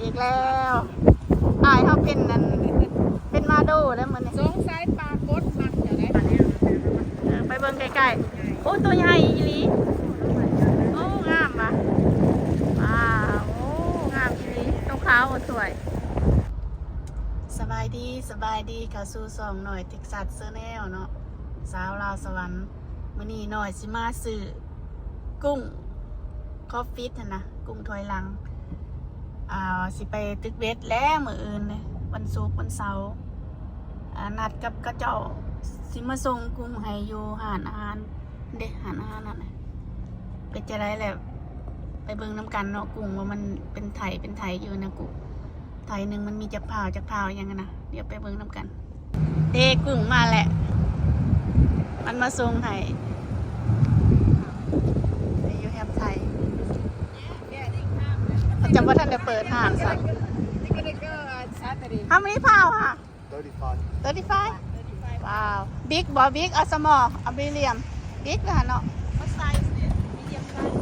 อีกแล้วอายเขาเป็นนั่นเป็นมาโดแล้วมันสงสัยปลากดมักจะได้เออไปเบิ่งใกล้ๆโอ้ตัวใหญ่อีหลีโอ้งามปะว้าวโอ้งามอีหลีตัวขาวสวยสบายดีสบายดีเข้าสู่สองหน่อยติกสัตว์เสื้อแนวเนาะสาวลาวสวรรค์มื้อนี้หน่อยสิมาซื้อกุ้งคอฟฟิตหั่นนะกุ้งถอยหลัง อ่าสิไปตึกเวทแล้วมืออื่นวันศุกร์วันเสาร์นัดกับกระเจ้าสิมาส่งกุ้งให้อยู่หานอาหารเด็กหานอาหารนั่นน่ะเป็นจะได้แหละไปเบิ่งน้ำกันเนาะกุ้งว่ามันเป็นไถเป็นไถอยู่นะกุ้งไทยหนึ่งมันมีจักพาวจักพาวยังไงนะเดี๋ยวไปเบิ่งน้ำกัน เด็กกุ้งมาแหละ มันมาส่งให้อยู่แฮมไทยเขา จะว่าท่านได้เปิดห้างสักนี่ก็ได้ก็ซาตรี How many pound ค่ะ 35. 35 ว้าว big บ่ big or small เอาไปเรียม big นะเนาะก็ไซส์เนี่ยมีเดียมไซส์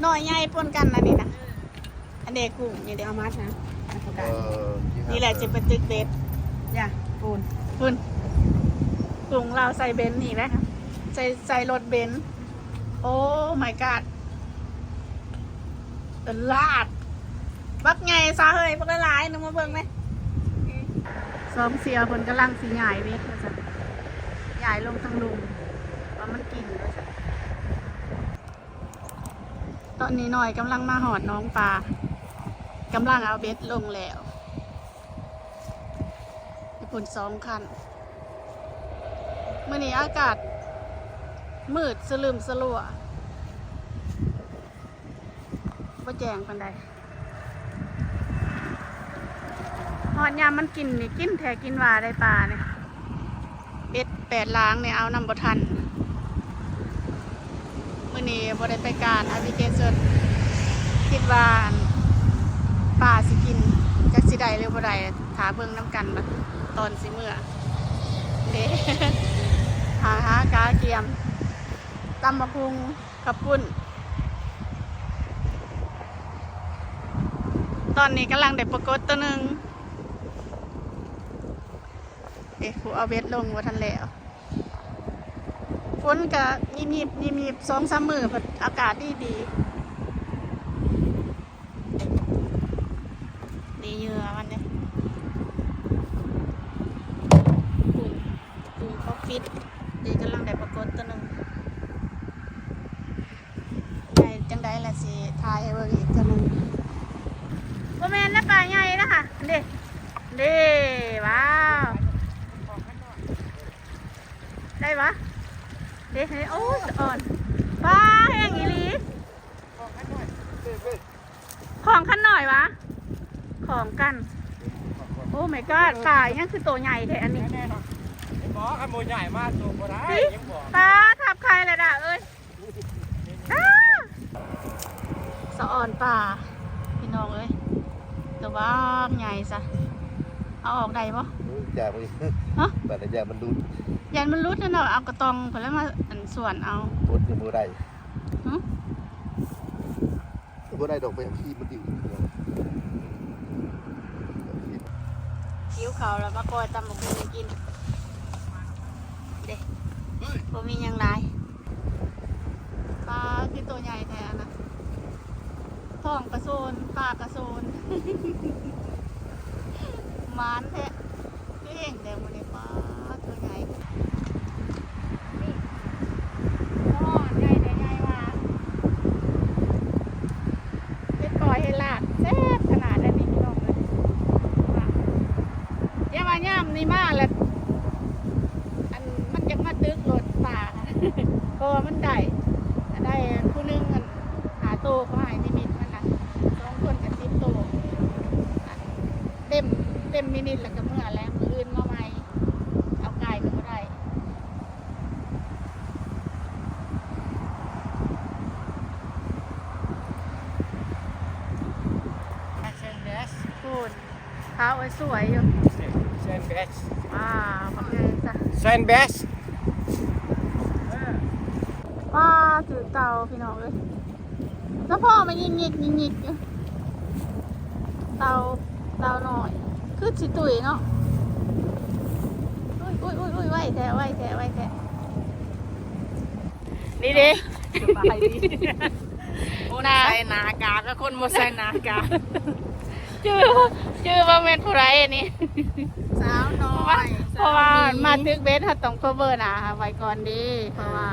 หน่อยใหญ่ปนกันนะนี่นะ อันเด็กกุ้งนี่เดี๋ยวเอามัดนะ Uh, you นี่ have แหละ the- จะเป็นตึกเบสอย่าปูนคุณกรุงเราใส่เบนซ์นี่แหละคะใส่ใส่รถเบนซ์โอ้ my god ลาด บักไงซาเฮ้ยพวกละลายนึกมาเบิ่งไหมซ้อมเสียคนกำลังสีใหญ่เวทว่าซั่นใหญ่ลงทางลุงว่ามันกินว่าตอนนี้หน่อยกำลังมาหอดน้องปลากำลังเอาเบ็ดลงแล้วญี่ปุ่นสองคันเมื่อนี้อากาศมืดสลืมสลัว ว่แจงปันใดหอดยามมันกินนี่กินแท้กินว่าได้ปลาเนี่ยเบ็ดแปดล้างเนี่ยเอานำบทันมื่อนี้บได้ไปการอพิเคชันคิดว่าปลาสิกินจักสิได้หรือบ่ได้ถาเบิ่งน้ำกันบัดตอนสิเมื่อเด้หาหากาเกียมตำมะพุงกับปุ้น ตอนนี้กำลังเด็บประกฏตัวหนึ่งเอ๊ะผูเอาเวทลงว่าทันแล้วฝนกะมีมีบมีมีบสองสามมือพออากาศดีดีดีเหยื่อมันเนี่ยกุ้งกุ้งเขาฟิตดีกำลังได้ปรากฏตัวหนึ่งได้จังได้ละสิทายให้เบิ่งอีกตัวหนึ่ง โมเมนและปลาใหญ่นะคะ เด้เด้ว้าว ได้ปะเด้เฮ้ยโอ้ยอ่อนปลาแห้งอีหลีของขันหน่อยวะ ของกัน โอ้ my god ปลายังคือตัวใหญ่แท้อันนี้บอกขโมยใหญ่มากตัวบ่ได้สิยังบอกปลาทับใครเลยด่ะเอ้ยอ้าสะอ่อนป่าพี่น้องเอ้ยแต่ว่าใหญ่ซะเอาออกได้ปะแจกไปฮะแต่ละแจกมันดูยันมันรุดนะเนาะเอากระตองผลแล้วมาอันส่วนเอารถยังบ่ได้หึบ่ได้ดอกไปขี้มันดิวคิ้วเขาแล้วมากอยตำบักหุ่งกินเด็กบ่มีหยังไรปลาคือตัวใหญ่แท้อะนะ ท้องกระโซนปากระโซนมานแท้คือเองแต่มันนี้ปลาตัวใหญ่นี่อ๋อใหญ่แต่ใหญ่ว่าเป็นปล่อยให้ลากแซ่บขนาดนั้นนี่พี่น้องเลยว่าเดี๋ยมาย่ามนี่มาแล้วอันมันจะมาตึกรถป่าเพราะว่ามันได้ได้ผู้นึงอันหาโตเขาใหายนิมิตมันนะสองคนกับสิบโตอันเต็มเต็มมินิแล้วก็เมื่อแล้วมืออื่นมาใหม่เอาไก่ก็บ่ได้พูดเท้าไว้สวยอยู่เซนเบสว้าวบักไงจ้ะเซนเบสว้าถือเตาพี่น้องเลยแล้วพ่อมันยิงยิกยิงยิกอยู่เตาเตาหน่อย คือสิตุยเนาะอุ้ยอุ้ยอุ้ยอุ้ยไหวแท้ไหวแท้ไหวแท้นี่เด้สบายดีคนใส่หนากากับคนบ่ใส่หนากาชื่อชื่อว่าเมนผู้ไรอันนี้สาวน้อยเพราะว่ามาทึกเบสถ้าต้อง cover หนะไว้ก่อนดีเพราะว่า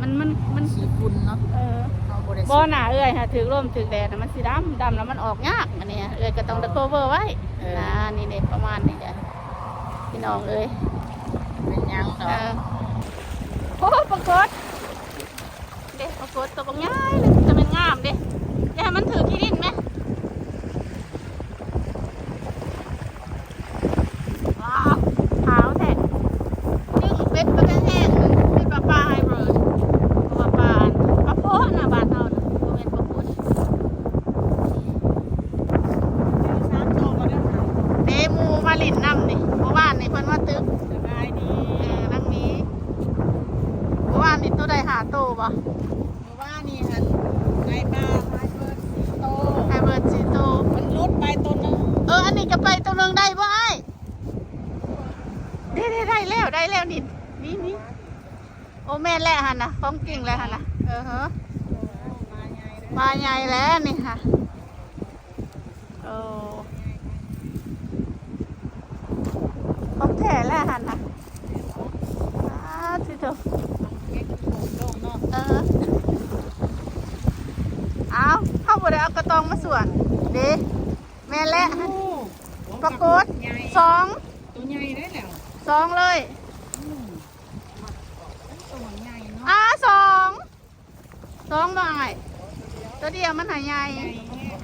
มันมันมันขี้ฝุ่นเนาะเออเราบ่ ได้บ่หนาเอ้ยฮะถือร่มถือแดดน่ะมันสีดำดำแล้วมันออกยากอันเนี้ยเอ้ยก็ต้องตะ cover ไว้นะนี่เด็ประมาณนี้จ้ะพี่น้องเอ้ยเป็นหยังดเออกอโอ้ปรากฏเด็ปรากฏตัวบางง่ายเลยจะเป็นงามเด้อย่าให้มันถือที่ดินไหมว้าวขาวแท้นึ่งเป็ดปลาแห้งๆเป็นปลาปลาไฮเบรดปลาปลาปลาโพะน่ะบานเฮาน่ะบ่แม่นปลาโพะ สามโตก็ได้ค่ะ เดหมูมาลินน้ำนี่เมื่อวานนี่เพิ่นว่าตึก สบายดี เออนั่งนี้เมื่อวานนี่ตัวใดหาโตบ่ เพราะว่านี่หันในบ้าน ไม้เบิดสีโตไฮเบิร์ดสีโตมันลุดไปตัวหนึงเออ อันนี้ก็ไปตัวหนึงได้บ่ไอ้ได้ได้ได้แล้วได้แล้วนี่นี่นี่โอ้แม่นแล้วหันนะของกิ่งแล้วหันนะเออฮะมาใหญ่เลยมาใหญ่แล้วนี่ค่ะโอ้ของแท้แล้วหันนะอ้าที่เถอะ เก็บโขงลงเนาะ เออเอาเข้าบ่ได้เอากระตองมาส่วนเด้แม่นและปรากฏใหญ่สองตัวใหญ่ได้แล้วสองเลยตัวใหญ่เนาะอ่าสองสองบ่ไอ้ตัวเดียวมันหายใหญ่ใหญ่แฮะ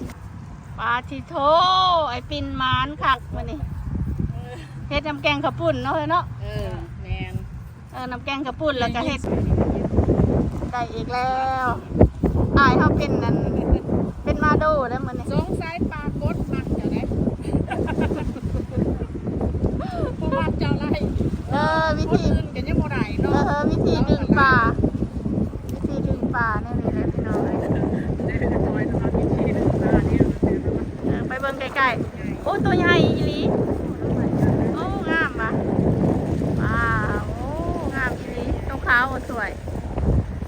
ปลาทิโทไอปินหมานคักมานี่เฮ็ดน้ำแกงข้าวปุ้นเนาะเฮ้ยเนาะเออแมนเออน้ำแกงข้าวปุ้นแล้วก็เฮ็ดได้อีกแล้วอายเขาเป็นนั่นเป็นมา โดแล้วมันนี่สงสัยปลากดมักเจ้าได้เพราะว่าเจ้าไล่เออวิคนธีอื่นกันยังบ่ได้เอเนาะอวิธีดึงปลาวิธีดึงปลาเนี่ยนี่แหละพี่น้องเอ้ยเออไปเบิ่งใกล้ๆโอ้ตัวใหญ่อีหลีโอ้งามปะว้าวโอ้งามอีหลีตรงขาวสวย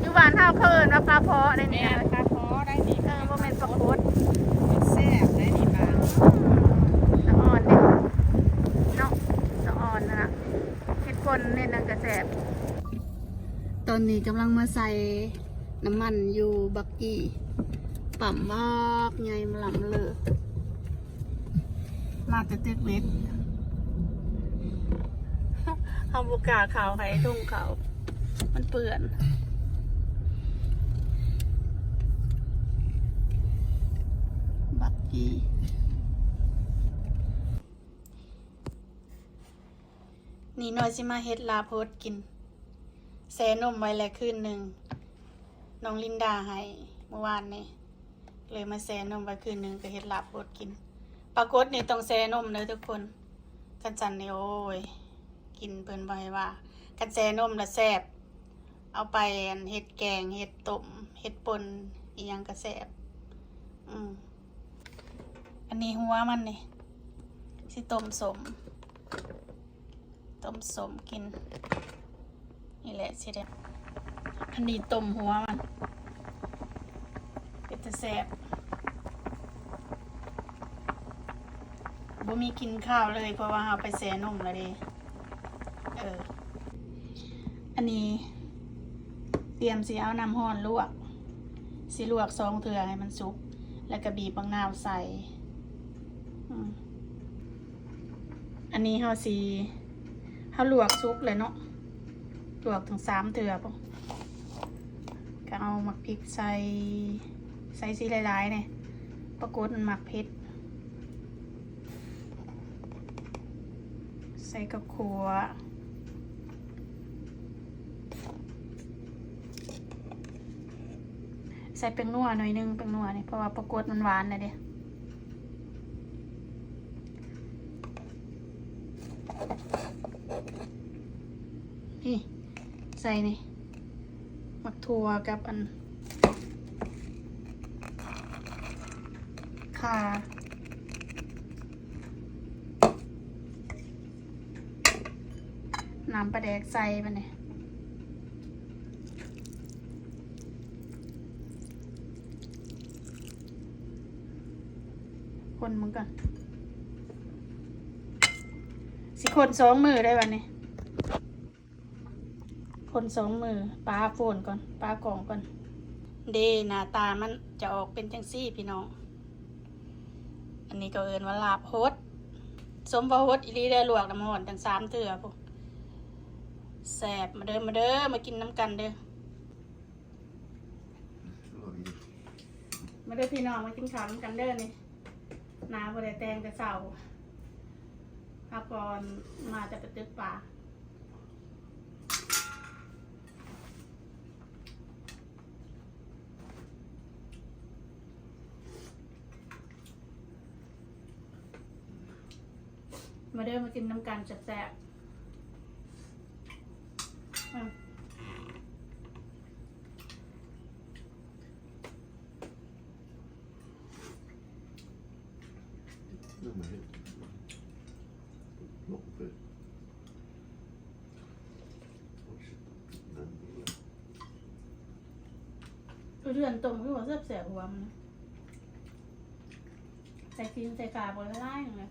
อยู่บ้านเฮาเขาเอิ้นว่าปลาเพาะได้แม่เนี่ยปลาคอ ได้ดีเออบ่แม่นปลาโคดแซ่บได้ดีปลาสะอ่อนเด้เนาะสะอ่อนนะเฮ็ดคนเนี่ยนางกระแสบตอนนี้กำลังมาใส่น้ำมันอยู่บักกี้ปั๊มมากใหญ่มาหลำเลยมาแต่ตึกเม็ดทำบุกล้าขาวไห้ทุ่งเขา มันเปื่อน กี้ นี่หน่อยสิมาเฮ็ดลาโพดกินแซนมไว้แล้วคืนหนึ่งน้องลินดาให้เมื่อวานนี่เลยมาแซนมไว้คืนหนึ่งก็เฮ็ดลาโพดกิน ปรากฏนี่ต้องแซนมเลยทุกคนกันจันนี่โอ้ยกินเพิ่นบ่ให้ว่า กันแซนมละแซ่บเอาไปอันเฮ็ดแกงเฮ็ดต้มเฮ็ดปนอียังก็แซบอืม อันนี้หัวมันนี่สิต้มสมต้มสมกิน นี่แหละสิเด็ดอันนี้ต้มหัวมัน เป็นตะแสบบ่มีกินข้าวเลยเพราะว่าเราไปแซ่นมแล้วดิเออ อันนี้ เตรียมสิเอาน้ำห้อนลวกสิลวกสองเถื่อให้มันสุก แล้วก็บีบบางนาวใส่ อันนี้เฮาสีเขาลวกซุกเลยเนาะลวกถึงสามเถื่อปะก็เอาหมักพริกใส่ใส่สีหลายๆเนี่ยปรากฏมันหมักเผ็ดใส่กับขัวใส่เป็นนัวหน่อยนึงเป็นนัวเนี่ยเพราะว่าปรากฏมันหวานเลยเด้ นี่ ใส่นี่หมักทัวกับอันค่ะน้ำปลาแดกใส่ไปเนี่ยคนมึงก่อนสิคนสองมือได้ป่ะเนี่ย คนสองมือปลาโฟนก่อนปลากล่องก่อน เดหน้าตามันจะออกเป็นจังซี่พี่น้อง อันนี้ก็เอินว่าลาบโฮดสมว่าโฮดอีหลีได้ลวกน้ำหอนตั้งสามเถื่อพวกแสบมาเด้อมาเด้อมากินน้ำกันเด้อมาเด้อพี่น้องมากินข้าวน้ำกันเด้อนี่นาบริแตงแต่เสาข้าวก่อนมาแต่ไปตึกป่า มาเด้อมากินน้ำกันแซ่บเรื่องมันลงไปโอ้ยนั่นนี่แหละเรือนตรงที่ว่าแซ่บๆหัวมันนะใส่กินใส่กาบไว้ไล่อย่างเลย